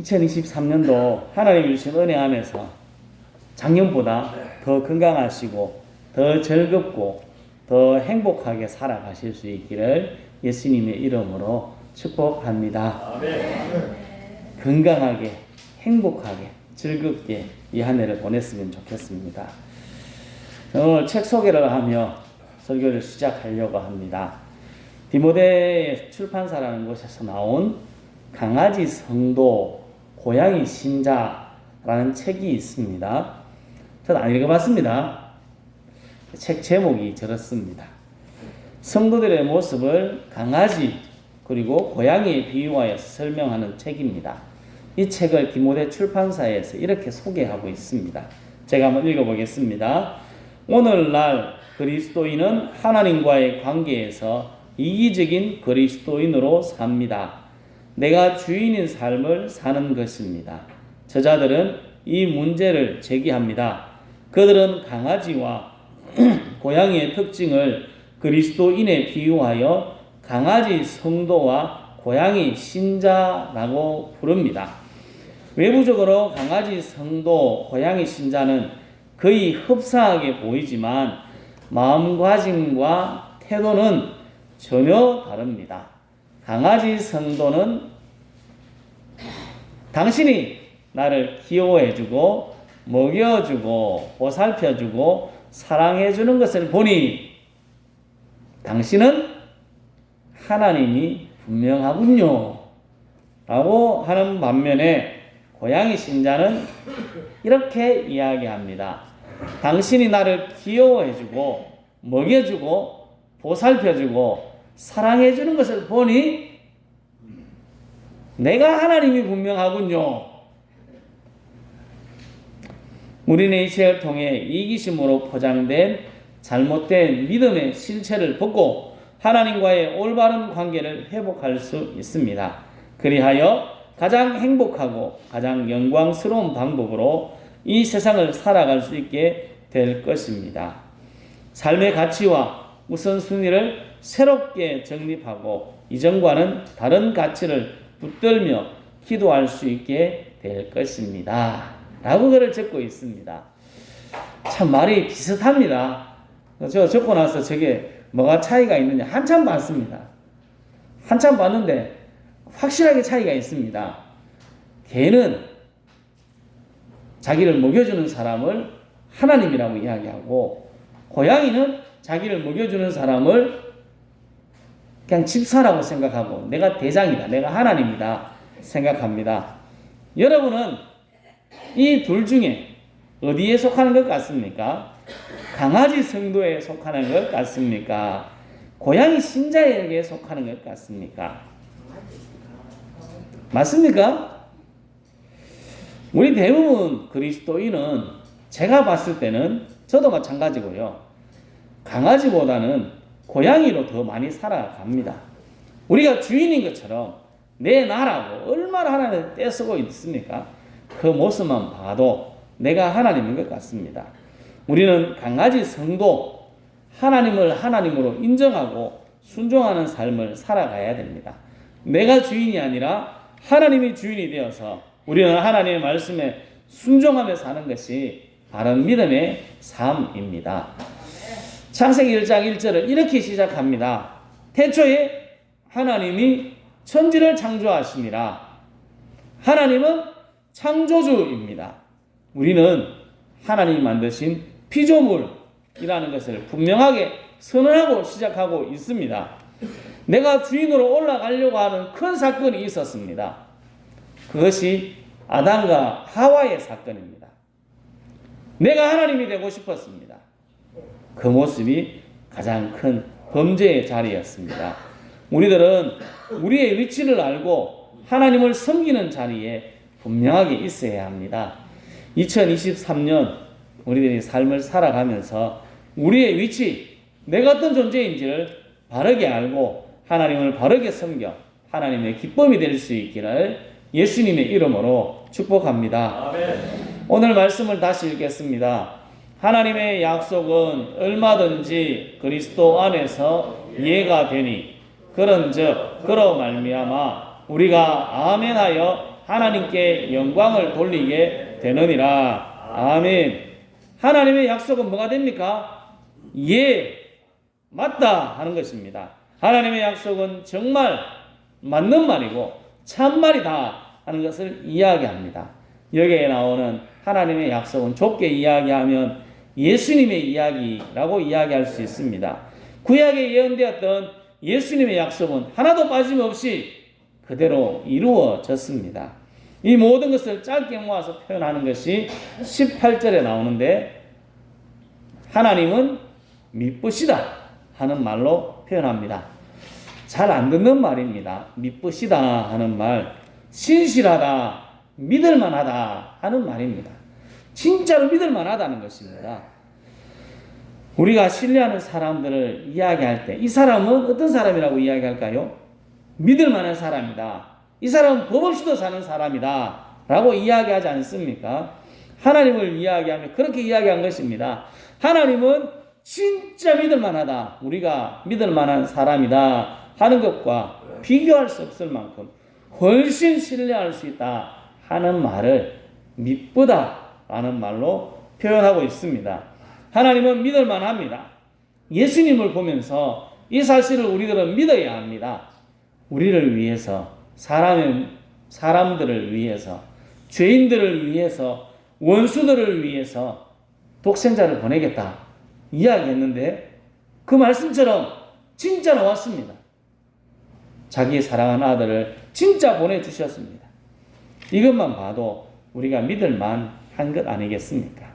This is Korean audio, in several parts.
2023년도 하나님이 주신 은혜 안에서 작년보다 더 건강하시고 더 즐겁고 더 행복하게 살아가실 수 있기를 예수님의 이름으로 축복합니다. 건강하게 행복하게 즐겁게 이 한 해를 보냈으면 좋겠습니다. 오늘 책 소개를 하며 설교를 시작하려고 합니다. 디모데 출판사라는 곳에서 나온 강아지 성도 고양이 신자라는 책이 있습니다. 저는 안 읽어봤습니다. 책 제목이 저렇습니다. 성도들의 모습을 강아지 그리고 고양이에 비유하여 설명하는 책입니다. 이 책을 디모데 출판사에서 이렇게 소개하고 있습니다. 제가 한번 읽어보겠습니다. 오늘날 그리스도인은 하나님과의 관계에서 이기적인 그리스도인으로 삽니다. 내가 주인인 삶을 사는 것입니다. 저자들은 이 문제를 제기합니다. 그들은 강아지와 고양이의 특징을 그리스도인에 비유하여 강아지 성도와 고양이 신자라고 부릅니다. 외부적으로 강아지 성도, 고양이 신자는 거의 흡사하게 보이지만 마음가짐과 태도는 전혀 다릅니다. 강아지 성도는 당신이 나를 귀여워해주고 먹여주고 보살펴주고 사랑해주는 것을 보니 당신은 하나님이 분명하군요. 라고 하는 반면에 고양이 신자는 이렇게 이야기합니다. 당신이 나를 귀여워해주고 먹여주고 보살펴주고 사랑해주는 것을 보니 내가 하나님이 분명하군요. 우리는 이 책을 통해 이기심으로 포장된 잘못된 믿음의 실체를 벗고 하나님과의 올바른 관계를 회복할 수 있습니다. 그리하여 가장 행복하고 가장 영광스러운 방법으로 이 세상을 살아갈 수 있게 될 것입니다. 삶의 가치와 우선순위를 새롭게 정립하고 이전과는 다른 가치를 붙들며 기도할 수 있게 될 것입니다. 라고 글을 적고 있습니다. 참 말이 비슷합니다. 저 적고 나서 저게 뭐가 차이가 있느냐 한참 봤습니다. 한참 봤는데 확실하게 차이가 있습니다. 개는 자기를 먹여주는 사람을 하나님이라고 이야기하고 고양이는 자기를 먹여주는 사람을 그냥 집사라고 생각하고 내가 대장이다. 내가 하나님이다. 생각합니다. 여러분은 이 둘 중에 어디에 속하는 것 같습니까? 강아지 성도에 속하는 것 같습니까? 고양이 신자에게 속하는 것 같습니까? 맞습니까? 우리 대부분 그리스도인은 제가 봤을 때는 저도 마찬가지고요. 강아지보다는 고양이로 더 많이 살아갑니다. 우리가 주인인 것처럼 내 나라고 얼마나 하나님을 떼쓰고 있습니까? 그 모습만 봐도 내가 하나님인 것 같습니다. 우리는 강아지 성도, 하나님을 하나님으로 인정하고 순종하는 삶을 살아가야 됩니다. 내가 주인이 아니라 하나님이 주인이 되어서 우리는 하나님의 말씀에 순종하며 사는 것이 바른 믿음의 삶입니다. 창세기 1장 1절을 이렇게 시작합니다. 태초에 하나님이 천지를 창조하시니라. 하나님은 창조주입니다. 우리는 하나님이 만드신 피조물이라는 것을 분명하게 선언하고 시작하고 있습니다. 내가 주인으로 올라가려고 하는 큰 사건이 있었습니다. 그것이 아담과 하와의 사건입니다. 내가 하나님이 되고 싶었습니다. 그 모습이 가장 큰 범죄의 자리였습니다. 우리들은 우리의 위치를 알고 하나님을 섬기는 자리에 분명하게 있어야 합니다. 2023년 우리들이 삶을 살아가면서 우리의 위치, 내가 어떤 존재인지를 바르게 알고 하나님을 바르게 섬겨 하나님의 기쁨이 될 수 있기를 예수님의 이름으로 축복합니다. 아멘. 오늘 말씀을 다시 읽겠습니다. 하나님의 약속은 얼마든지 그리스도 안에서 이해가 되니 그런즉 그로 말미암아 우리가 아멘하여 하나님께 영광을 돌리게 되느니라. 아멘. 하나님의 약속은 뭐가 됩니까? 예, 맞다 하는 것입니다. 하나님의 약속은 정말 맞는 말이고 참말이다 하는 것을 이야기합니다. 여기에 나오는 하나님의 약속은 좁게 이야기하면 예수님의 이야기라고 이야기할 수 있습니다. 구약에 예언되었던 예수님의 약속은 하나도 빠짐없이 그대로 이루어졌습니다. 이 모든 것을 짧게 모아서 표현하는 것이 18절에 나오는데 하나님은 미쁘시다 하는 말로 표현합니다. 잘 안 듣는 말입니다. 미쁘시다 하는 말, 신실하다, 믿을 만하다 하는 말입니다. 진짜로 믿을 만하다는 것입니다. 우리가 신뢰하는 사람들을 이야기할 때 이 사람은 어떤 사람이라고 이야기할까요? 믿을 만한 사람이다. 이 사람은 법 없이도 사는 사람이다. 라고 이야기하지 않습니까? 하나님을 이야기하면 그렇게 이야기한 것입니다. 하나님은 진짜 믿을 만하다. 우리가 믿을 만한 사람이다. 하는 것과 비교할 수 없을 만큼 훨씬 신뢰할 수 있다. 하는 말을 미쁘다. 라는 말로 표현하고 있습니다. 하나님은 믿을만 합니다. 예수님을 보면서 이 사실을 우리들은 믿어야 합니다. 우리를 위해서 사람의 사람들을 위해서 죄인들을 위해서 원수들을 위해서 독생자를 보내겠다 이야기했는데 그 말씀처럼 진짜 나왔습니다. 자기 사랑하는 아들을 진짜 보내주셨습니다. 이것만 봐도 우리가 믿을만 한 것 아니겠습니까?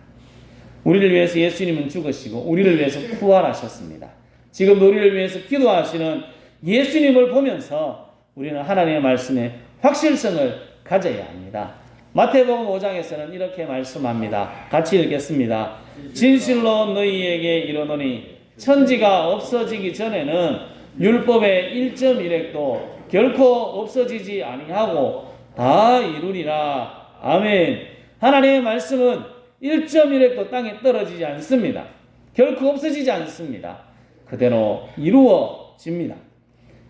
우리를 위해서 예수님은 죽으시고 우리를 위해서 부활하셨습니다. 지금 우리를 위해서 기도하시는 예수님을 보면서 우리는 하나님의 말씀에 확실성을 가져야 합니다. 마태복음 5장에서는 이렇게 말씀합니다. 같이 읽겠습니다. 진실로 너희에게 이르노니 천지가 없어지기 전에는 율법의 1.1획도 결코 없어지지 아니하고 다 이루리라. 아멘. 하나님의 말씀은 1.1획도 땅에 떨어지지 않습니다. 결코 없어지지 않습니다. 그대로 이루어집니다.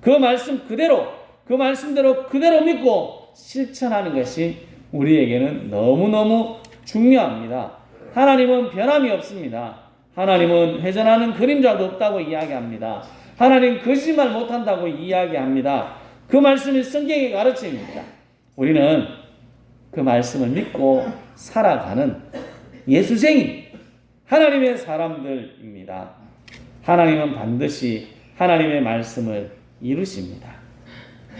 그 말씀 그대로, 그 말씀대로 그대로 믿고 실천하는 것이 우리에게는 너무너무 중요합니다. 하나님은 변함이 없습니다. 하나님은 회전하는 그림자도 없다고 이야기합니다. 하나님 거짓말 못한다고 이야기합니다. 그 말씀이 성경의 가르침입니다. 우리는 그 말씀을 믿고 살아가는 예수쟁이 하나님의 사람들입니다. 하나님은 반드시 하나님의 말씀을 이루십니다.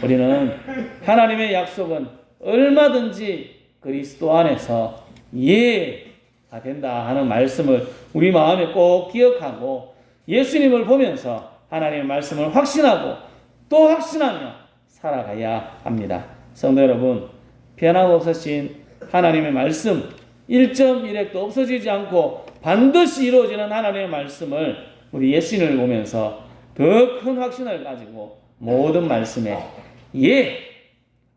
우리는 하나님의 약속은 얼마든지 그리스도 안에서 예가 된다 하는 말씀을 우리 마음에 꼭 기억하고 예수님을 보면서 하나님의 말씀을 확신하고 또 확신하며 살아가야 합니다. 성도 여러분, 변함없으신 하나님의 말씀 1.1핵도 없어지지 않고 반드시 이루어지는 하나님의 말씀을 우리 예수님을 보면서 더 큰 확신을 가지고 모든 말씀에 예,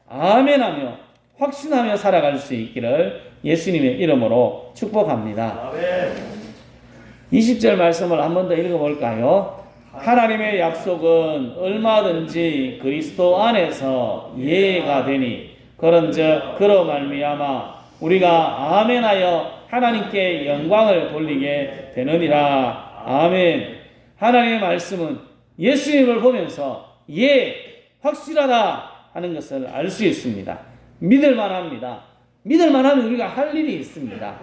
아멘 하며 확신하며 살아갈 수 있기를 예수님의 이름으로 축복합니다. 20절 말씀을 한 번 더 읽어볼까요? 하나님의 약속은 얼마든지 그리스도 안에서 예가 되니 그런즉 그로 말미암아 우리가 아멘하여 하나님께 영광을 돌리게 되느니라. 아멘. 하나님의 말씀은 예수님을 보면서 예 확실하다 하는 것을 알 수 있습니다. 믿을 만합니다. 믿을 만하면 우리가 할 일이 있습니다.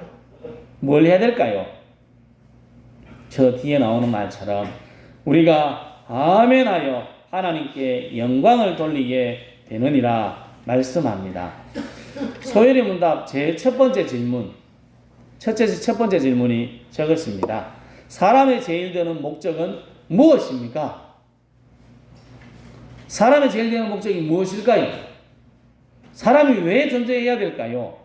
뭘 해야 될까요? 저 뒤에 나오는 말처럼 우리가 아멘하여 하나님께 영광을 돌리게 되느니라 말씀합니다. 소연의 문답 제첫 번째 질문. 첫째 첫 번째 질문이 저것입니다. 사람의 제일 되는 목적은 무엇입니까? 사람의 제일 되는 목적이 무엇일까요? 사람이 왜 존재해야 될까요?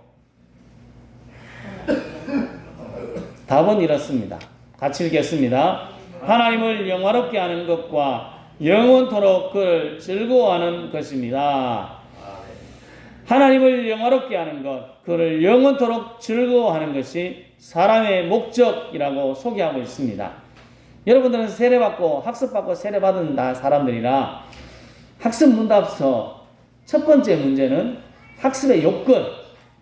답은 이렇습니다. 같이 읽겠습니다. 하나님을 영화롭게 하는 것과 영원토록 그를 즐거워하는 것입니다. 하나님을 영화롭게 하는 것, 그를 영원토록 즐거워하는 것이 사람의 목적이라고 소개하고 있습니다. 여러분들은 세례받고 학습받고 세례받은 다 사람들이라 학습 문답서 첫 번째 문제는 학습의 요건.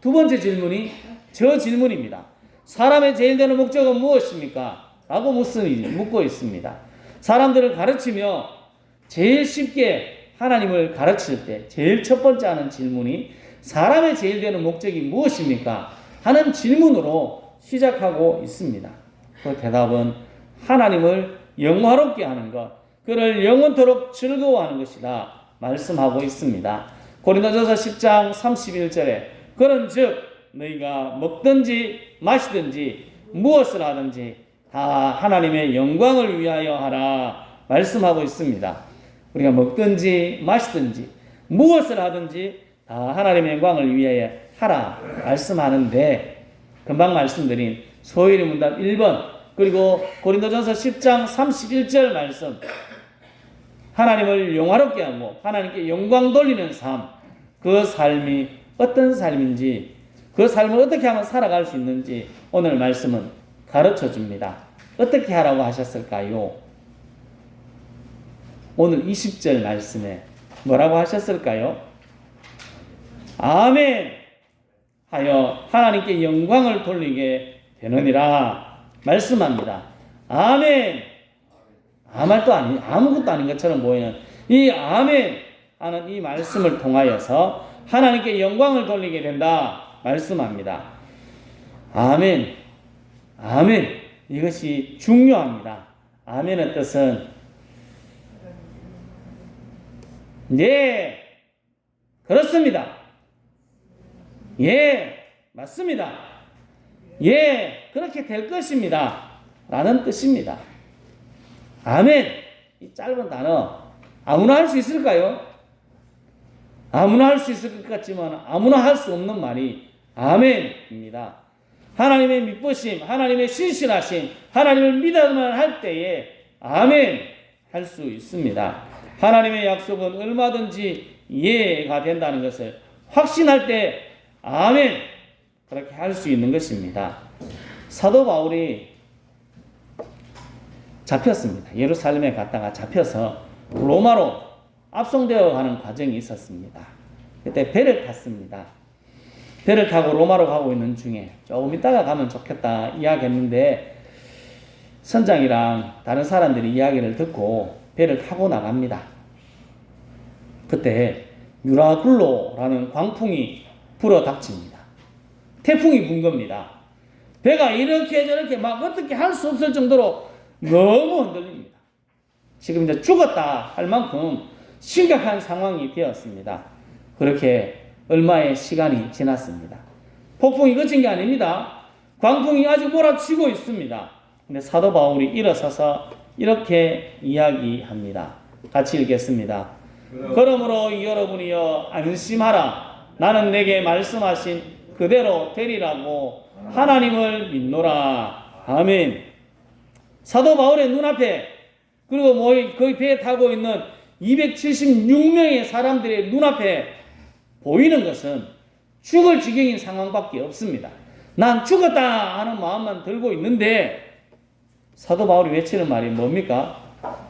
두 번째 질문이 저 질문입니다. 사람의 제일 되는 목적은 무엇입니까? 라고 묻고 있습니다. 사람들을 가르치며 제일 쉽게 하나님을 가르칠 때 제일 첫 번째 하는 질문이 사람의 제일 되는 목적이 무엇입니까? 하는 질문으로 시작하고 있습니다. 그 대답은 하나님을 영화롭게 하는 것, 그를 영원토록 즐거워하는 것이다. 말씀하고 있습니다. 고린도전서 10장 31절에 그런 즉 너희가 먹든지 마시든지 무엇을 하든지 다 하나님의 영광을 위하여 하라 말씀하고 있습니다. 우리가 먹든지 마시든지 무엇을 하든지 다 하나님의 영광을 위하여 하라 말씀하는데 금방 말씀드린 소일의 문답 1번 그리고 고린도전서 10장 31절 말씀 하나님을 영화롭게 하고 하나님께 영광 돌리는 삶, 그 삶이 어떤 삶인지, 그 삶을 어떻게 하면 살아갈 수 있는지 오늘 말씀은 가르쳐 줍니다. 어떻게 하라고 하셨을까요? 오늘 20절 말씀에 뭐라고 하셨을까요? 아멘 하여 하나님께 영광을 돌리게 되느니라 말씀합니다. 아멘 아무 말도 아니 아무것도 아닌 것처럼 보이는 이 아멘 하는 이 말씀을 통하여서 하나님께 영광을 돌리게 된다 말씀합니다. 아멘, 아멘 이것이 중요합니다. 아멘의 뜻은 예 그렇습니다. 예 맞습니다. 예 그렇게 될 것입니다. 라는 뜻입니다. 아멘. 이 짧은 단어 아무나 할 수 있을까요? 아무나 할 수 있을 것 같지만 아무나 할 수 없는 말이 아멘입니다. 하나님의 믿으심, 하나님의 신실하심, 하나님을 믿어만 할 때에 아멘 할 수 있습니다. 하나님의 약속은 얼마든지 이해가 된다는 것을 확신할 때 아멘 그렇게 할 수 있는 것입니다. 사도 바울이 잡혔습니다. 예루살렘에 갔다가 잡혀서 로마로 압송되어 가는 과정이 있었습니다. 그때 배를 탔습니다. 배를 타고 로마로 가고 있는 중에 조금 있다가 가면 좋겠다 이야기했는데 선장이랑 다른 사람들이 이야기를 듣고 배를 타고 나갑니다. 그때 유라굴로라는 광풍이 불어 닥칩니다. 태풍이 분 겁니다. 배가 이렇게 저렇게 막 어떻게 할 수 없을 정도로 너무 흔들립니다. 지금 이제 죽었다 할 만큼 심각한 상황이 되었습니다. 그렇게 얼마의 시간이 지났습니다. 폭풍이 그친 게 아닙니다. 광풍이 아주 몰아치고 있습니다. 근데 사도 바울이 일어서서 이렇게 이야기합니다. 같이 읽겠습니다. 그러므로 여러분이여 안심하라. 나는 내게 말씀하신 그대로 되리라고 하나님을 믿노라. 아멘. 사도 바울의 눈앞에 그리고 뭐 거기 배에 타고 있는 276명의 사람들의 눈앞에 보이는 것은 죽을 지경인 상황밖에 없습니다. 난 죽었다 하는 마음만 들고 있는데 사도 바울이 외치는 말이 뭡니까?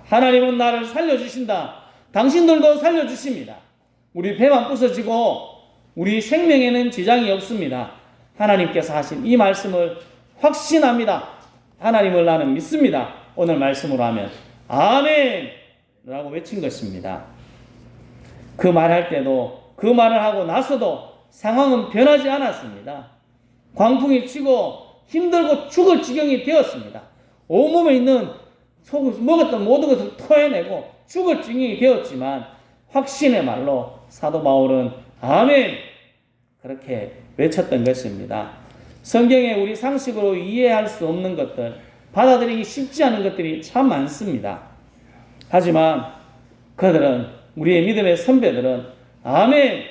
하나님은 나를 살려주신다. 당신들도 살려주십니다. 우리 배만 부서지고 우리 생명에는 지장이 없습니다. 하나님께서 하신 이 말씀을 확신합니다. 하나님을 나는 믿습니다. 오늘 말씀으로 하면 아멘! 라고 외친 것입니다. 그 말할 때도 그 말을 하고 나서도 상황은 변하지 않았습니다. 광풍이 치고 힘들고 죽을 지경이 되었습니다. 온몸에 있는 속 먹었던 모든 것을 토해내고 죽을 지경이 되었지만 확신의 말로 사도 바울은 아멘! 그렇게 외쳤던 것입니다. 성경에 우리 상식으로 이해할 수 없는 것들, 받아들이기 쉽지 않은 것들이 참 많습니다. 하지만 그들은 우리의 믿음의 선배들은 아멘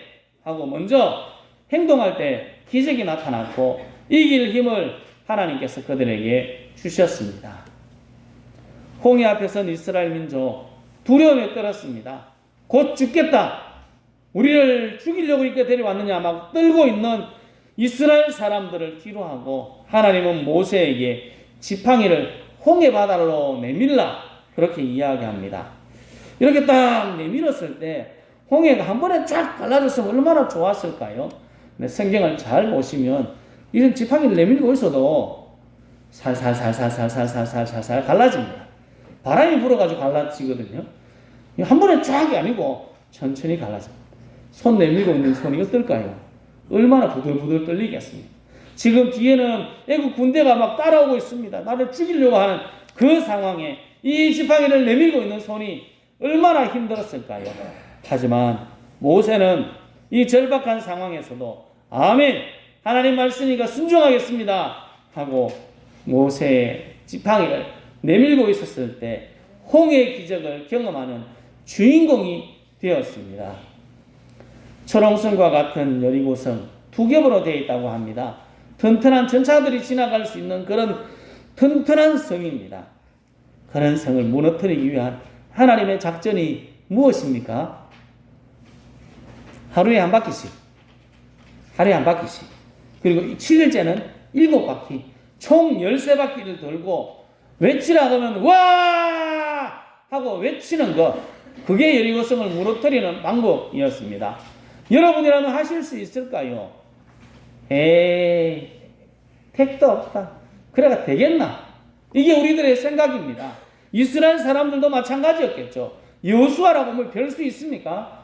하고 먼저 행동할 때 기적이 나타났고 이길 힘을 하나님께서 그들에게 주셨습니다. 홍해 앞에 선 이스라엘 민족 두려움에 떨었습니다. 곧 죽겠다. 우리를 죽이려고 이렇게 데려왔느냐 막 떨고 있는 이스라엘 사람들을 뒤로 하고 하나님은 모세에게 지팡이를 홍해 바다로 내밀라 그렇게 이야기합니다. 이렇게 딱 내밀었을 때 홍해가 한 번에 쫙 갈라졌으면 얼마나 좋았을까요? 성경을 잘 보시면 이런 지팡이를 내밀고 있어도 살살살살살살살살살 갈라집니다. 바람이 불어가지고 갈라지거든요. 한 번에 쫙이 아니고 천천히 갈라집니다. 손 내밀고 있는 손이 어떨까요? 얼마나 부들부들 떨리겠습니까? 지금 뒤에는 애국 군대가 막 따라오고 있습니다. 나를 죽이려고 하는 그 상황에 이 지팡이를 내밀고 있는 손이 얼마나 힘들었을까요? 하지만 모세는 이 절박한 상황에서도 아멘 하나님 말씀이니까 순종하겠습니다 하고 모세의 지팡이를 내밀고 있었을 때 홍해의 기적을 경험하는 주인공이 되었습니다. 초롱성과 같은 여리고성 두 겹으로 되어 있다고 합니다. 튼튼한 전차들이 지나갈 수 있는 그런 튼튼한 성입니다. 그런 성을 무너뜨리기 위한 하나님의 작전이 무엇입니까? 하루에 한 바퀴씩. 하루에 한 바퀴씩. 그리고 7일째는 7바퀴. 총 13바퀴를 돌고 외치라 그러면 와! 하고 외치는 것. 그게 여리고성을 무너뜨리는 방법이었습니다. 여러분이라면 하실 수 있을까요? 에이, 택도 없다. 그래가 되겠나? 이게 우리들의 생각입니다. 이스라엘 사람들도 마찬가지였겠죠. 여수아라고 뭐별수 있습니까?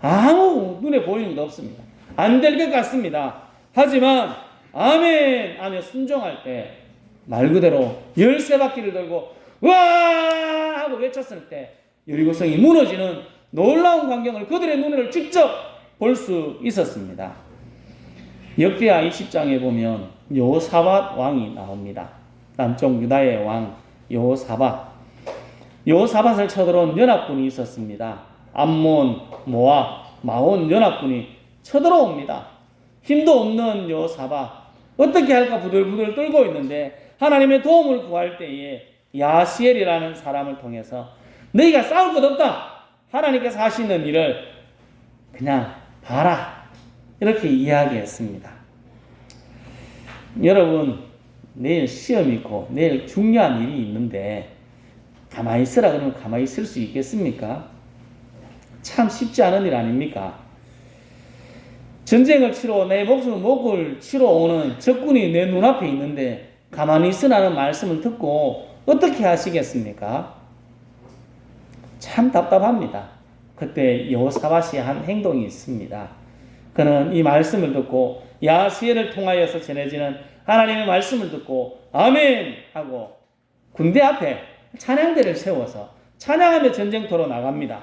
아무 눈에 보이는 것 없습니다. 안 될 것 같습니다. 하지만 아멘 하며 순종할 때 말 그대로 열세 바퀴를 돌고 와 하고 외쳤을 때 여리고성이 무너지는 놀라운 광경을 그들의 눈으로 직접 볼 수 있었습니다. 역대하 20장에 보면 요사밧 왕이 나옵니다. 남쪽 유다의 왕 요사밧. 요사밧을 쳐들어온 연합군이 있었습니다. 암몬, 모압, 마온 연합군이 쳐들어옵니다. 힘도 없는 요사밧. 어떻게 할까 부들부들 떨고 있는데 하나님의 도움을 구할 때에 야시엘이라는 사람을 통해서 너희가 싸울 것 없다. 하나님께서 하시는 일을 그냥 봐라. 이렇게 이야기했습니다. 여러분, 내일 시험 있고 내일 중요한 일이 있는데 가만히 있으라 그러면 가만히 있을 수 있겠습니까? 참 쉽지 않은 일 아닙니까? 전쟁을 치러 내 목숨을 목을 치러 오는 적군이 내 눈앞에 있는데 가만히 있으라는 말씀을 듣고 어떻게 하시겠습니까? 참 답답합니다. 그때 여호사밧이 한 행동이 있습니다. 그는 이 말씀을 듣고 야시엘을 통하여서 전해지는 하나님의 말씀을 듣고 아멘 하고 군대 앞에 찬양대를 세워서 찬양하며 전쟁터로 나갑니다.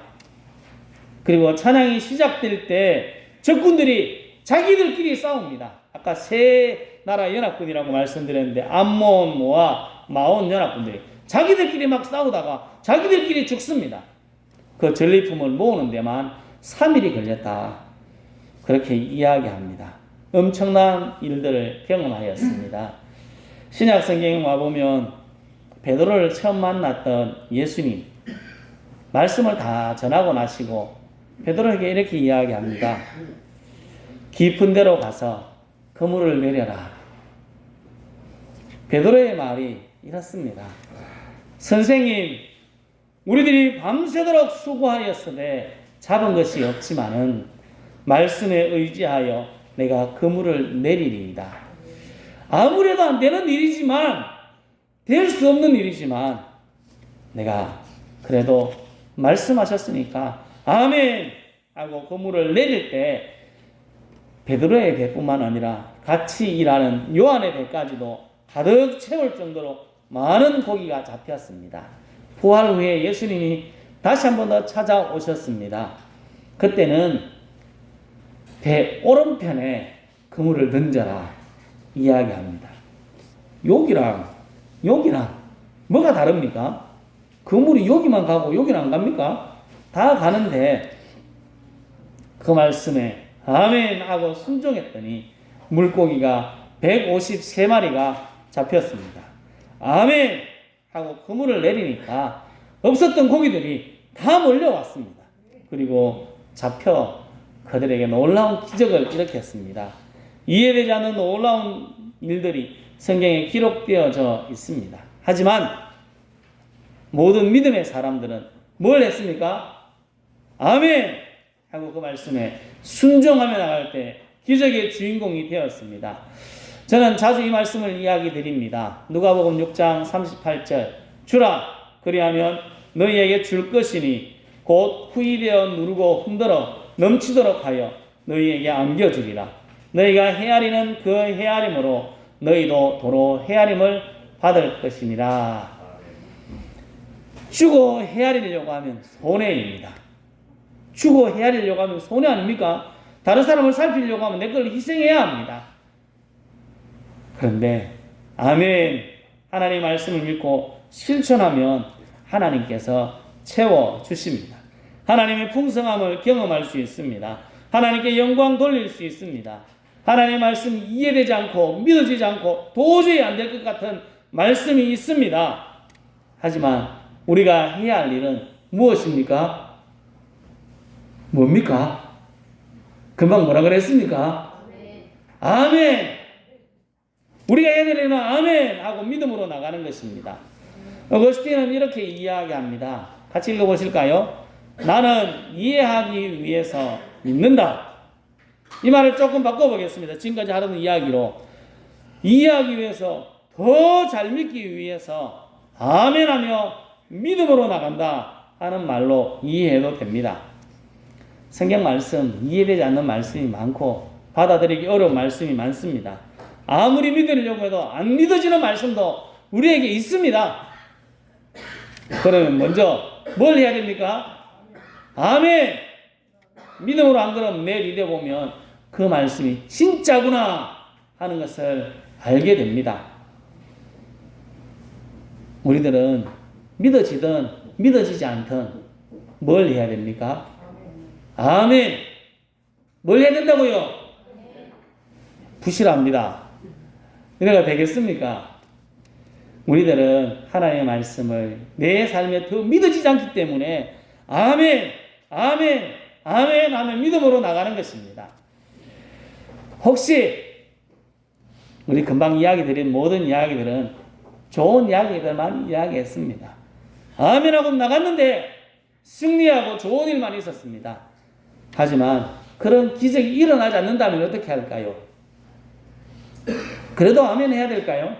그리고 찬양이 시작될 때 적군들이 자기들끼리 싸웁니다. 아까 세 나라 연합군이라고 말씀드렸는데 암몬, 모아, 마온 연합군들이 자기들끼리 막 싸우다가 자기들끼리 죽습니다. 그 전리품을 모으는 데만 3일이 걸렸다. 그렇게 이야기합니다. 엄청난 일들을 경험하였습니다. 신약 성경에 와보면 베드로를 처음 만났던 예수님 말씀을 다 전하고 나시고 베드로에게 이렇게 이야기합니다. 깊은 데로 가서 그물을 내려라. 베드로의 말이 이렇습니다. 선생님, 우리들이 밤새도록 수고하였으되 잡은 것이 없지만은 말씀에 의지하여 내가 그물을 내리리이다. 아무래도 안 되는 일이지만 될 수 없는 일이지만 내가 그래도 말씀하셨으니까 아멘 하고 그물을 내릴 때 베드로의 배뿐만 아니라 같이 일하는 요한의 배까지도 가득 채울 정도로 많은 고기가 잡혔습니다. 부활 후에 예수님이 다시 한 번 더 찾아오셨습니다. 그때는 배 오른편에 그물을 던져라 이야기합니다. 여기랑 여기랑 뭐가 다릅니까? 그물이 여기만 가고 여기는 안 갑니까? 다 가는데 그 말씀에 아멘 하고 순종했더니 물고기가 153마리가 잡혔습니다. 아멘 하고 그물을 내리니까 없었던 고기들이 다 몰려왔습니다. 그리고 잡혀 그들에게 놀라운 기적을 일으켰습니다. 이해되지 않는 놀라운 일들이 성경에 기록되어져 있습니다. 하지만 모든 믿음의 사람들은 뭘 했습니까? 아멘 하고 그 말씀에 순종하며 나갈 때 기적의 주인공이 되었습니다. 저는 자주 이 말씀을 이야기 드립니다. 누가복음 6장 38절 주라 그리하면 너희에게 줄 것이니 곧 후이되어 누르고 흔들어 넘치도록 하여 너희에게 안겨주리라. 너희가 헤아리는 그 헤아림으로 너희도 도로 헤아림을 받을 것이니라. 주고 헤아리려고 하면 손해입니다. 주고 헤아리려고 하면 손해 아닙니까? 다른 사람을 살피려고 하면 내 걸 희생해야 합니다. 그런데 아멘 하나님 말씀을 믿고 실천하면 하나님께서 채워 주십니다. 하나님의 풍성함을 경험할 수 있습니다. 하나님께 영광 돌릴 수 있습니다. 하나님의 말씀이 이해되지 않고 믿어지지 않고 도저히 안 될 것 같은 말씀이 있습니다. 하지만 우리가 해야 할 일은 무엇입니까? 뭡니까? 금방 뭐라 그랬습니까? 아멘. 우리가 일은 아멘 하고 믿음으로 나가는 것입니다. 어거스틴은 이렇게 이야기합니다. 같이 읽어보실까요? 나는 이해하기 위해서 믿는다. 이 말을 조금 바꿔보겠습니다. 지금까지 하던 이야기로 이해하기 위해서 더 잘 믿기 위해서 아멘 하며 믿음으로 나간다 하는 말로 이해해도 됩니다. 성경 말씀 이해되지 않는 말씀이 많고 받아들이기 어려운 말씀이 많습니다. 아무리 믿으려고 해도 안 믿어지는 말씀도 우리에게 있습니다. 그러면 먼저 뭘 해야 됩니까? 아멘! 믿음으로 안 그러면 내일 이래 보면 그 말씀이 진짜구나 하는 것을 알게 됩니다. 우리들은 믿어지든 믿어지지 않든 뭘 해야 됩니까? 아멘! 뭘 해야 된다고요? 부실합니다. 이래가 되겠습니까? 우리들은 하나님의 말씀을 내 삶에 더 믿어지지 않기 때문에 아멘, 아멘, 아멘 하면 믿음으로 나가는 것입니다. 혹시 우리 금방 이야기 드린 모든 이야기들은 좋은 이야기들만 이야기했습니다. 아멘하고 나갔는데 승리하고 좋은 일만 있었습니다. 하지만 그런 기적이 일어나지 않는다면 어떻게 할까요? 그래도 아멘 해야 될까요?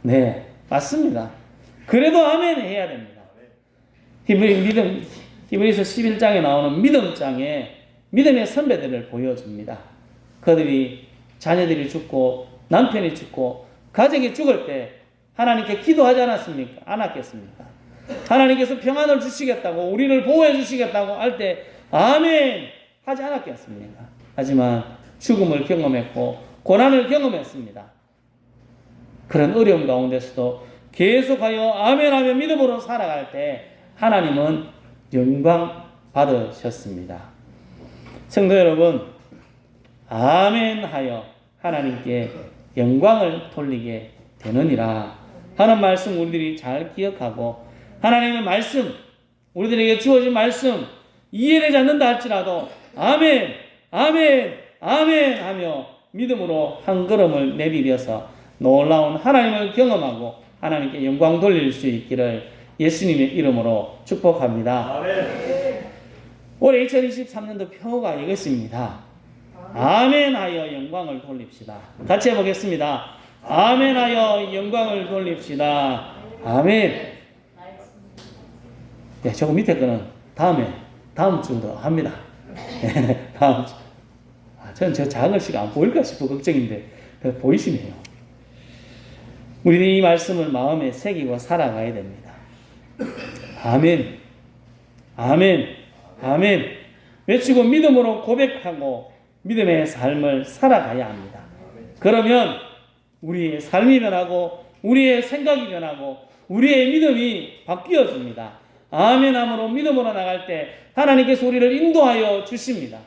네, 맞습니다. 그래도 아멘 해야 됩니다. 히브리 믿음 히브리서 11장에 나오는 믿음장에 믿음의 선배들을 보여줍니다. 그들이 자녀들이 죽고 남편이 죽고 가정이 죽을 때 하나님께 기도하지 않았습니까? 않았겠습니까? 하나님께서 평안을 주시겠다고 우리를 보호해 주시겠다고 할 때 아멘 하지 않았겠습니까? 하지만 죽음을 경험했고 고난을 경험했습니다. 그런 어려움 가운데서도 계속하여 아멘하며 믿음으로 살아갈 때 하나님은 영광 받으셨습니다. 성도 여러분, 아멘하여 하나님께 영광을 돌리게 되느니라 하는 말씀 우리들이 잘 기억하고 하나님의 말씀 우리들에게 주어진 말씀 이해되지 않는다 할지라도 아멘 아멘 아멘 하며 믿음으로 한 걸음을 내디뎌서 놀라운 하나님을 경험하고 하나님께 영광 돌릴 수 있기를 예수님의 이름으로 축복합니다. 올해 2023년도 표가 이것입니다. 아멘하여 영광을 돌립시다. 같이 해보겠습니다. 아멘하여 영광을 돌립시다. 아멘. 네, 저거 밑에 거는 다음에 다음 주도 합니다. 다음 주. 아, 저는 저 작은 시가 안 보일까 싶어 걱정인데 보이시네요. 우리는 이 말씀을 마음에 새기고 살아가야 됩니다. 아멘. 아멘. 아멘. 외치고 믿음으로 고백하고 믿음의 삶을 살아가야 합니다. 그러면 우리의 삶이 변하고 우리의 생각이 변하고 우리의 믿음이 바뀌어집니다. 아멘함으로 믿음으로 나갈 때 하나님께서 우리를 인도하여 주십니다.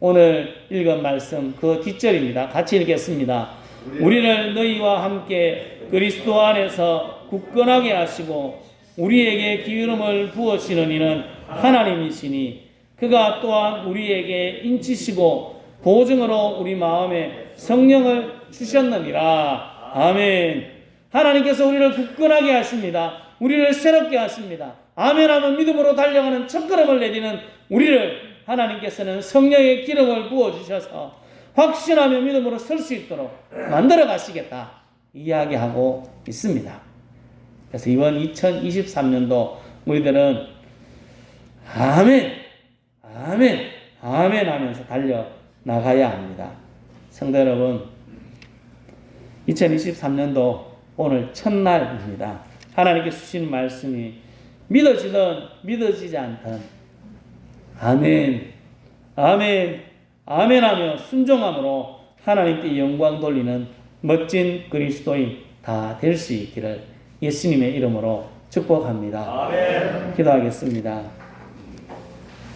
오늘 읽은 말씀 그 뒷절입니다. 같이 읽겠습니다. 우리를 너희와 함께 그리스도 안에서 굳건하게 하시고 우리에게 기름을 부으시는 이는 하나님이시니 그가 또한 우리에게 인치시고 보증으로 우리 마음에 성령을 주셨느니라. 아멘. 하나님께서 우리를 굳건하게 하십니다. 우리를 새롭게 하십니다. 아멘 하면 믿음으로 달려가는 첫걸음을 내디는 우리를 하나님께서는 성령의 기름을 부어 주셔서 확신하며 믿음으로 설 수 있도록 만들어 가시겠다 이야기하고 있습니다. 그래서 이번 2023년도 우리들은 아멘, 아멘, 아멘 하면서 달려 나가야 합니다. 성도 여러분, 2023년도 오늘 첫날입니다. 하나님께 주신 말씀이 믿어지든 믿어지지 않든 아멘, 아멘, 아멘 하며 순종함으로 하나님께 영광 돌리는 멋진 그리스도인 다 될 수 있기를 예수님의 이름으로 축복합니다. 기도하겠습니다.